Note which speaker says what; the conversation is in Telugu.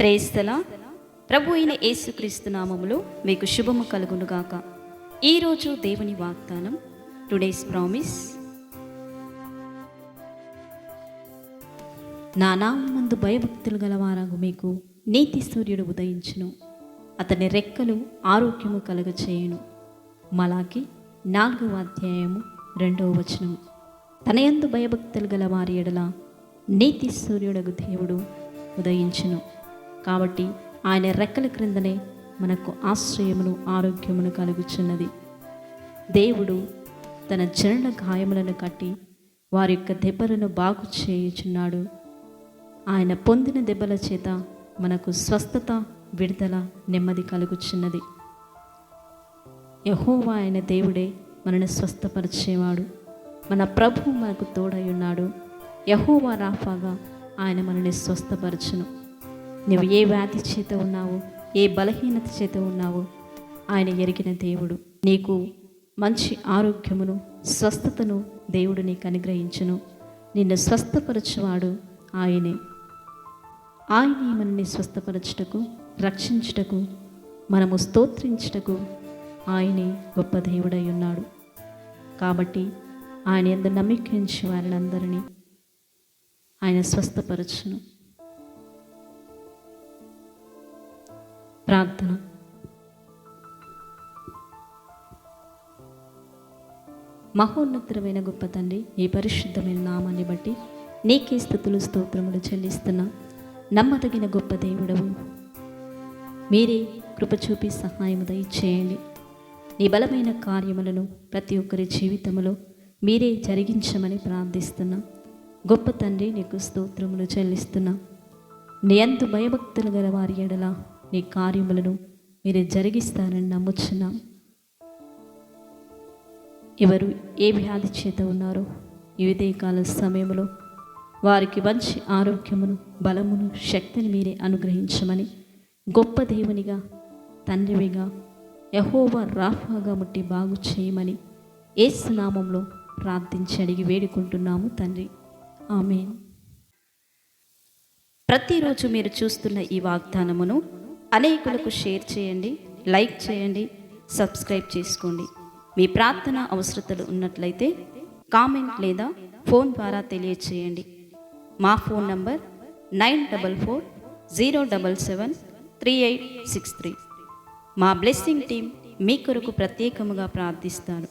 Speaker 1: ప్రేస్తల ప్రభు అయిన యేసుక్రీస్తు నామములో మీకు శుభము కలుగునుగాక. ఈరోజు దేవుని వాగ్దానం టుడేస్ ప్రామిస్. నా నామందు భయభక్తులు గలవారాగు మీకు నీతి సూర్యుడు ఉదయించును. అతని రెక్కలు ఆరోగ్యము కలుగచేయును. మలాకి నాలుగవ అధ్యాయము రెండవ వచనము తన యందు భయభక్తులు గల వారి ఎడల నీతి సూర్యుడగు దేవుడు ఉదయించును. కాబట్టి ఆయన రెక్కల క్రిందనే మనకు ఆశ్రయమును ఆరోగ్యమును కలుగుచున్నది. దేవుడు తన జనుల గాయములను కట్టి వారి యొక్క దెబ్బలను బాగు చేయుచున్నాడు. ఆయన పొందిన దెబ్బల చేత మనకు స్వస్థత విడుదల నెమ్మది కలుగుచున్నది. యహోవా ఆయన దేవుడే మనను స్వస్థపరిచేవాడు. మన ప్రభు మనకు తోడై ఉన్నాడు. యహోవా రాఫాగా ఆయన మనల్ని స్వస్థపరచును. నువ్వు ఏ వ్యాధి చేత ఉన్నావు? ఏ బలహీనత చేత ఉన్నావు? ఆయన ఎరిగిన దేవుడు నీకు మంచి ఆరోగ్యమును స్వస్థతను దేవుడు నీకు అనుగ్రహించును. నిన్ను స్వస్థపరచువాడు ఆయనే. ఆయనే మనల్ని స్వస్థపరచుటకు రక్షించుటకు మనము స్తోత్రించుటకు ఆయనే గొప్ప దేవుడై ఉన్నాడు. కాబట్టి ఆయన ఎందు వారిని అందరినీ ఆయన స్వస్థపరచును. ప్రార్థన. మహోన్నతమైన గొప్ప తండ్రి ఈ పరిశుద్ధమైన నామాన్ని బట్టి నీకే స్థుతులు స్తోత్రములు చెల్లిస్తున్నా. నమ్మదగిన గొప్ప దేవుడవు. మీరే కృప చూపి సహాయము దయచేయండి. నీ బలమైన కార్యములను ప్రతి ఒక్కరి జీవితంలో మీరే జరిగించమని ప్రార్థిస్తున్నా. గొప్ప తండ్రి నీకు స్తోత్రములు చెల్లిస్తున్నా. నీ అందు భయభక్తులు గల వారి ఎడల నీ కార్యములను మీరు జరిగిస్తారని నమ్ముచున్నాం. ఎవరు ఏ వ్యాధి చేత ఉన్నారో ఈ ఉదయకాల సమయంలో వారికి మంచి ఆరోగ్యమును బలమును శక్తిని మీరే అనుగ్రహించమని గొప్ప దేవునిగా తండ్రివిగా యహోవా రాఫాగా ముట్టి బాగు చేయమని ఏసునామంలో ప్రార్థించి అడిగి వేడుకుంటున్నాము తండ్రి. ఆమె ప్రతిరోజు మీరు చూస్తున్న ఈ వాగ్దానమును అనేకులకు షేర్ చేయండి లైక్ చేయండి సబ్స్క్రైబ్ చేసుకోండి. మీ ప్రార్థన అవసరతలు ఉన్నట్లయితే కామెంట్ లేదా ఫోన్ ద్వారా తెలియచేయండి. మా phone number nine double four zero double seven three eight six three. మా బ్లెస్సింగ్ టీం మీ కొరకు ప్రత్యేకముగా ప్రార్థిస్తాడు